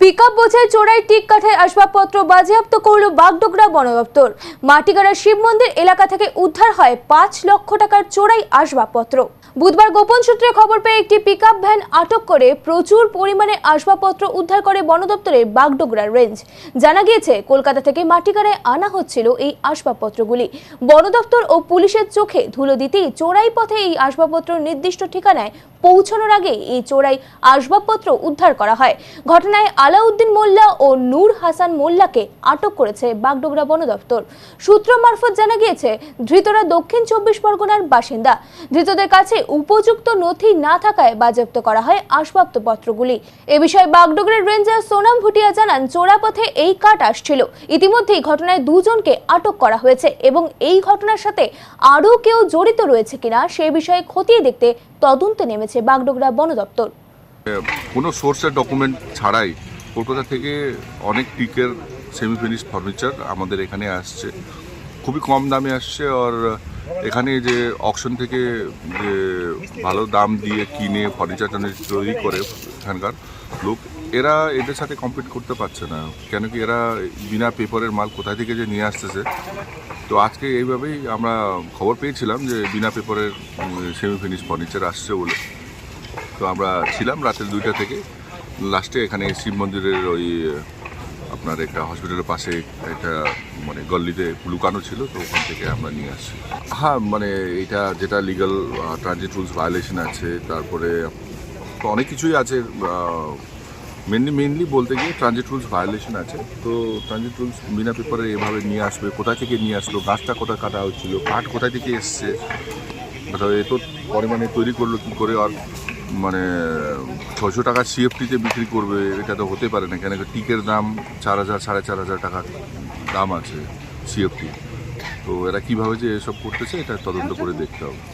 Pickup বোঝাই চোরাই tick কাঠের আসবাবপত্র বাজেয়াপ্ত করল বাগডোগরা বন দপ্তর। মাটিগাড়া শিব মন্দির এলাকা থেকে উদ্ধার হয় পাঁচ লক্ষ টাকার চোরাই আসবাবপত্র। বুধবার গোপন সূত্রে খবর পেয়ে একটি পিকআপ ভ্যান আটক করে প্রচুর পরিমাণে আসবাবপত্র উদ্ধার করে বন দপ্তরের বাগডোগরা রেঞ্জ। জানা গিয়েছে, কলকাতা থেকে মাটিগাড়ায় আনা হচ্ছিল এই আসবাবপত্রগুলি। বন দপ্তর ও পুলিশের চোখে ধুলো দিতেই চোরাই পথে এই আসবাবপত্র নির্দিষ্ট ঠিকানায় পৌঁছানোর আগে এই চোরাই আসবাবপত্র উদ্ধার করা হয়। ঘটনায় আলাউদ্দিন মোল্লা ও নূর হাসান মোল্লাকে আটক করেছে বাগডোগরা বন দপ্তর। সূত্র মারফত জানা গিয়েছে, ধৃতরা দক্ষিণ চব্বিশ পরগনার বাসিন্দা। ধৃতদের কাছে উপযুক্ত নথি না থাকায় বাজেয়াপ্ত করা হয় আসবাবপত্রগুলি। এ বিষয়ে বাগডোগরের রেঞ্জার সোনাম ভুটিয়া জানান, চোরাপথে এই কাঠ আসছিল। ইতিমধ্যেই ঘটনায় দুজনকে আটক করা হয়েছে এবং এই ঘটনার সাথে আরও কেউ জড়িত রয়েছে কিনা সে বিষয়ে খতিয়ে দেখতে তদন্তে নেমেছে বাগডোগরা বন দপ্তর। কোনো সোর্সের ডকুমেন্ট ছাড়াই কলকাতা থেকে অনেক টিকের সেমি ফিনিশ ফার্নিচার আমাদের এখানে আসছে। খুবই কম দামে আসছে আর এখানে যে অকশন থেকে যে ভালো দাম দিয়ে কিনে ফার্নিচার তৈরি করে এখানকার লোক, এরা এদের সাথে কম্পিট করতে পারছে না। কেন কি এরা বিনা পেপারের মাল কোথায় থেকে যে নিয়ে আসতেছে? তো আজকে এইভাবেই আমরা খবর পেয়েছিলাম যে বিনা পেপারের সেমি ফিনিশ ফার্নিচার আসছে বলে। তো আমরা ছিলাম রাতের দুইটা থেকে। লাস্টে এখানে শিব মন্দিরের ওই, আপনার একটা হসপিটালের পাশে একটা মানে গল্লিতে লুকানো ছিল, তো ওখান থেকে আমরা নিয়ে আসি হ্যাঁ মানে এটা যেটা লিগাল ট্রানজিট রুলস ভায়োলেশন আছে, তারপরে তো অনেক কিছুই আছে মেনলি মেনলি বলতে গিয়ে ট্রানজিট রুলস ভায়োলেশন আছে। তো ট্রানজিট রুলস বিনা পেপারে এভাবে নিয়ে আসবে কোথায় থেকে নিয়ে আসলো, গাছটা কোথায় কাটা হচ্ছিল, কাঠ কোথায় থেকে এসছে? এত পরিমাণে তৈরি করল কী করে, আর মানে ছশো টাকা সিএফটিতে বিক্রি করবে, এটা তো হতে পারে না, কেন টিকের দাম চার হাজার, সাড়ে চার হাজার টাকা দাম আছে সিএফটি তো এরা কীভাবে যে এসব করতেছে, এটা তদন্ত করে দেখতে হবে।